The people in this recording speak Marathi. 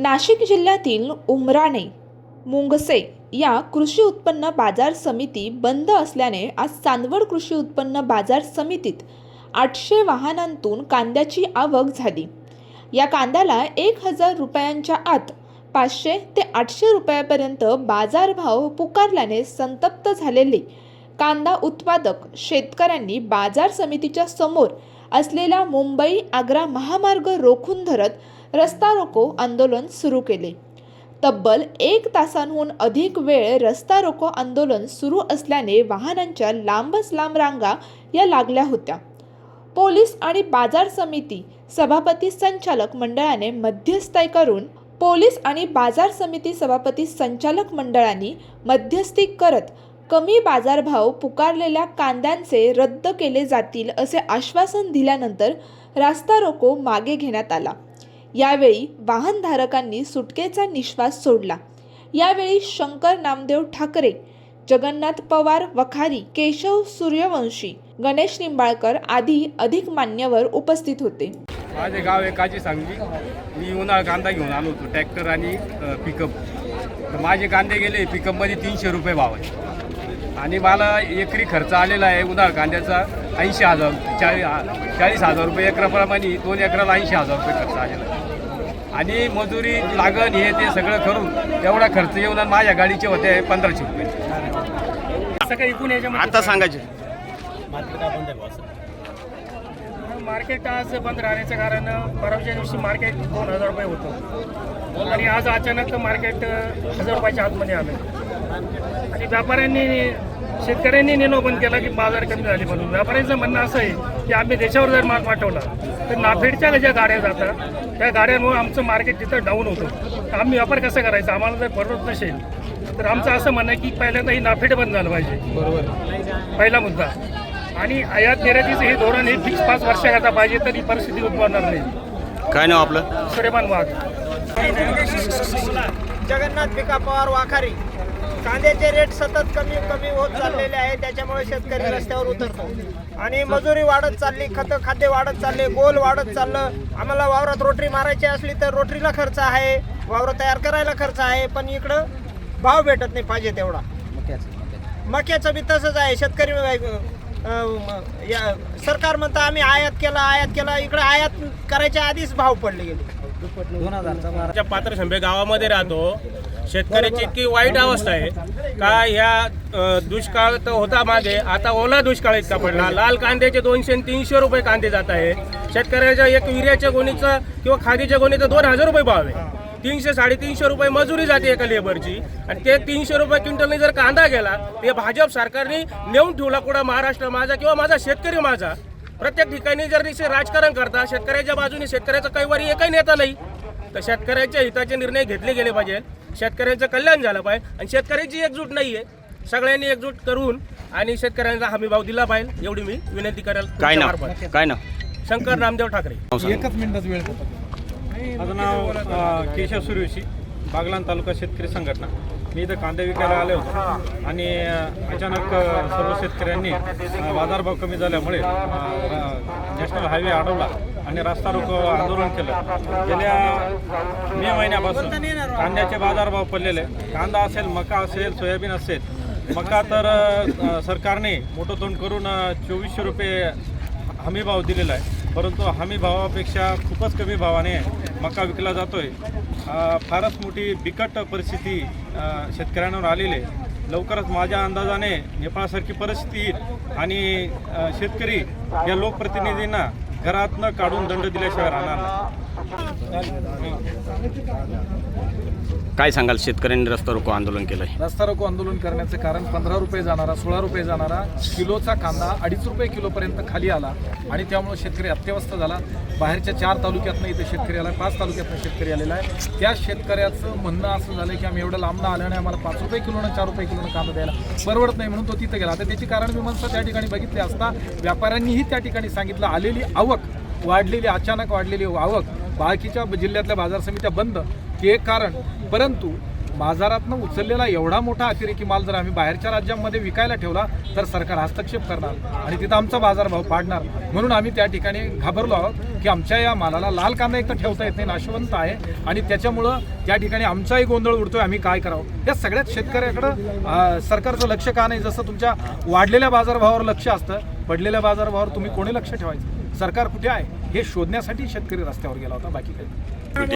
नाशिक जिल्ह्यातील उमराणे मुंगसे या कृषी उत्पन्न बाजार समिती बंद असल्याने आज चांदवड कृषी उत्पन्न बाजार समितीत आठशे वाहनांतून कांद्याची आवक झाली. या कांद्याला एक हजार रुपयांच्या आत पाचशे ते आठशे रुपयापर्यंत बाजारभाव पुकारल्याने संतप्त झालेले कांदा उत्पादक शेतकऱ्यांनी बाजार समितीच्या समोर असलेला मुंबई आग्रा महामार्ग रोखून धरत रस्ता रोको आंदोलन सुरू केले. तब्बल एक तासांहून अधिक वेळ रस्ता रोको आंदोलन सुरू असल्याने वाहनांच्या लांबच लांब रांगा या लागल्या होत्या. पोलीस आणि बाजार समिती सभापती संचालक मंडळाने मध्यस्थी करून पोलीस आणि बाजार समिती सभापती संचालक मंडळाने मध्यस्थी करत कमी बाजारभाव पुकारलेल्या कांद्यांचे रद्द केले जातील असे आश्वासन दिल्यानंतर रास्ता रोको मागे घेण्यात आला. यावेळी वाहनधारकांनी सुटकेचा निश्वास सोडला. यावेळी शंकर नामदेव ठाकरे जगन्नाथ पवार वखारी केशव सूर्यवंशी गणेश निंबाळकर आदी अधिक मान्यवर उपस्थित होते. माझे गाव एकाची सांगली मी उन्हाळ कांदा घेऊन आलो होतो ट्रॅक्टर आणि पिकअप माझे कांदे गेले पिकअपमध्ये तीनशे रुपये भाव आहे. आणि मला एकरी खर्च आलेला आहे उन्हाळा कांद्याचा ऐंशी हजार चाळीस चाळीस हजार रुपये एकराप्रमाणे दोन एकराला ऐंशी हजार रुपये खर्च आलेला आहे. आणि मजुरी लागण हे ते सगळं करून एवढा खर्च येऊन आणि माझ्या गाडीचे होते पंधराशे रुपये. आता सांगायचे. मार्केट आज बंद राहण्याचं कारण परवाच्या दिवशी मार्केट दोन हजार रुपये होतं. आणि आज अचानक मार्केट हजार रुपयाच्या आतमध्ये आलं. आणि व्यापाऱ्यांनी शेतकऱ्यांनी निर्णय बंद केला की बाजार कमी झाले म्हणून. व्यापाऱ्यांचं म्हणणं असं आहे की आम्ही देशावर जर माल पाठवला तर नाफेडच्या ज्या गाड्या जातात त्या गाड्यांमुळे आमचं मार्केट तिथं डाऊन होतं. तर आम्ही व्यापार कसं करायचा? आम्हाला जर परवडत नसेल तर आमचं असं म्हणणं आहे की पहिल्यांदा ही नाफेड बंद झालं पाहिजे. बरोबर. पहिला मुद्दा. आणि आयात निर्यातीचं हे धोरण हे फिक्स पाच वर्षाकरता पाहिजे तर ही परिस्थिती उद्भवणार नाही. काय नाव आपलं? सूर्यमान वाघ. जगन्नाथ पिका पवार वाखारी. कांद्याचे रेट सतत कमी कमी होत चाललेले आहे त्याच्यामुळे शेतकरी रस्त्यावर उतरतो. आणि मजुरी वाढत चालली खत खाद्य वाढत चालले गोल वाढत चाललं. आम्हाला वावरात रोटरी मारायची असली तर रोटरीला खर्च आहे वावर तयार करायला खर्च आहे पण इकडं भाव भेटत नाही पाहिजे तेवढा. मक्याचं बी तसंच आहे. शेतकरी अं, म- या सरकार म्हणतं आम्ही आयात केला आयात केला. इकडं आयात करायच्या आधीच भाव पडले गेले. आमच्या पात्रशंभे गावामध्ये राहतो. शेतकऱ्याची इतकी वाईट अवस्था आहे. का ह्या दुष्काळ तर होता मागे आता ओला दुष्काळ इतका पडला. लाल कांद्याचे दोनशे आणि तीनशे रुपये कांदे जात आहे. शेतकऱ्याच्या एक विर्याच्या गोणीचा किंवा खादीच्या गोणीचा दोन हजार रुपये भाव आहे. तीनशे साडेतीनशे रुपये मजुरी जाते एका लेबरची. आणि ते तीनशे रुपये क्विंटलने जर कांदा गेला ते भाजप सरकारने नेऊन ठेवला कुठं? महाराष्ट्र माझा किंवा माझा शेतकरी माझा. प्रत्येक ठिकाणी जर निश्चित राजकारण करता शेतकऱ्याच्या बाजूने शेतकऱ्याचा कैवारी एकही नेता नाही. तर शेतकऱ्याच्या हिताचे निर्णय घेतले गेले पाहिजे शेतकऱ्यांचं कल्याण झालं पाहिजे. आणि शेतकऱ्याची एकजूट नाही आहे सगळ्यांनी एकजूट करून आणि शेतकऱ्यांचा हमी भाव दिला पाहिजे. एवढी मी विनंती करेल काय नाव? तुमच्यामार्फत. काय नाव? शंकर नामदेव ठाकरे. नाव सांगा. माझं नाव केशव सूर्यवंशी बागलान तालुका शेतकरी संघटना. मी इथं कांदे विकायला आले होते. आणि अचानक सर्व शेतकऱ्यांनी बाजारभाव कमी झाल्यामुळे नॅशनल हायवे अडवला आणि रस्ता रोको आंदोलन केलं. गेल्या मे महिन्यापासून कांद्याचे बाजारभाव पडलेले. कांदा असेल मका असेल सोयाबीन असेल मका तर सरकारने मोठं तोंड करून चोवीसशे रुपये हमी भाव दिलेला आहे. परंतु हमी भावापेक्षा खूपच कमी भावाने मका विकला जातोय. आहे फारच मोठी बिकट परिस्थिती शेतकऱ्यांवर आलेली आहे. लवकरच माझ्या अंदाजाने नेपाळसारखी परिस्थिती येईल आणि शेतकरी या लोकप्रतिनिधींना घरातनं काढून दंड दिल्याशिवाय राहणार नाही. काय सांगाल शेतकऱ्यांनी रस्ता रोको आंदोलन केलंय? रस्ता रोको आंदोलन करण्याचं कारण पंधरा रुपये जाणारा सोळा रुपये जाणारा किलोचा कांदा अडीच रुपये किलोपर्यंत खाली आला आणि त्यामुळे शेतकरी अत्यवस्थ झाला. बाहेरच्या चार तालुक्यातनं इथं शेतकरी आला पाच तालुक्यातनं शेतकरी आलेला आहे. त्या शेतकऱ्याचं म्हणणं असं झालं की आम्ही एवढं लांबनं आल्याने आम्हाला पाच रुपये किलोनं चार रुपये किलोनं कांदा द्यायला परवडत नाही म्हणून तो तिथं गेला. आता त्याची कारण मीमांसा त्या ठिकाणी बघितली असता व्यापाऱ्यांनीही त्या ठिकाणी सांगितलं आलेली आवक वाढलेली अचानक वाढलेली आवक बाकीच्या जिल्ह्यातल्या बाजार समित्या बंद हे एक कारण. परंतु बाजारातनं उचललेला एवढा मोठा अतिरेकी माल जर आम्ही बाहेरच्या राज्यांमध्ये विकायला ठेवला तर सरकार हस्तक्षेप करणार आणि तिथं आमचा बाजारभाव पाडणार. म्हणून आम्ही त्या ठिकाणी घाबरलो आहोत की आमच्या या मालाला लाल कांदा एक तर ठेवता येत नाही नाशवंत आहे आणि त्याच्यामुळं त्या ठिकाणी आमचाही गोंधळ उडतोय आम्ही काय करावं? या सगळ्यात शेतकऱ्याकडं सरकारचं लक्ष का नाही? जसं तुमच्या वाढलेल्या बाजारभावावर लक्ष असतं पडलेल्या बाजारभावावर तुम्ही कोणी लक्ष ठेवायचं? सरकार कुठे आहे? हे शोधण्यासाठी शेतकरी रस्त्यावर गेला होता बाकी काही